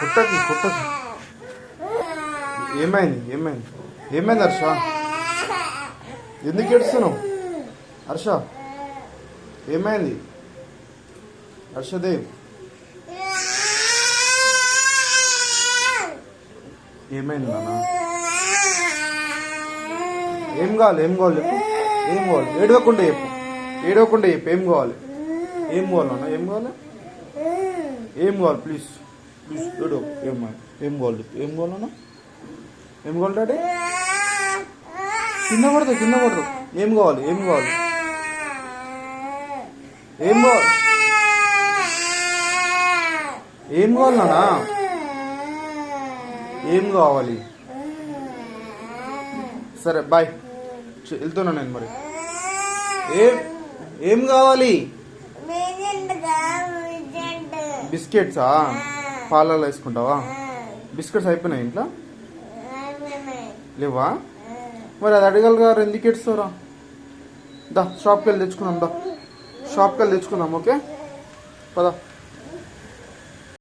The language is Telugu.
కుట్టకి కుట్టకి. ఏమైంది ఏమైంది? ఏమైంది హర్ష? ఎందుకు ఏడుస్తున్నావు? హర్ష? ఏమైంది? హర్షదేవ్ ఏమైంది నాన్న? ఏం కావాలి ఏం కావాలి చెప్పు. ఏం కావాలి? ఏడవకుండా చెప్పు. ఏడవకుండా చెప్పు. ఏం కావాలి? ఏం కావాలి నాన్న? ఏం కావాలి? ఏం కావాలి? ప్లీజ్. ప్లీజ్ ఏడవ ఏం కావాలి ఏం కావాలి చెప్పు ఏం కావాలన్నా ఏం కావాలి డాడీ కింద పడదు కింద పడదు. ఏం కావాలి ఏం కావాలి ఏం కావాలి ఏం కావాలి నాన్న? ఏం కావాలి? సరే బాయ్ వెళ్తున్నా నేను మరి. ఏం ఏం కావాలి? బిస్కెట్సా? పాలలో వేసుకుంటావా? బిస్కెట్స్ అయిపోయినాయి ఇంట్లో? లేవా? మరి అది అడగలగారు ఎందుకు ఏడుస్తావురా? దా షాప్కి వెళ్ళి తెచ్చుకుందాం దా. షాప్కి వెళ్ళి తెచ్చుకుందాం ఓకే? పదా.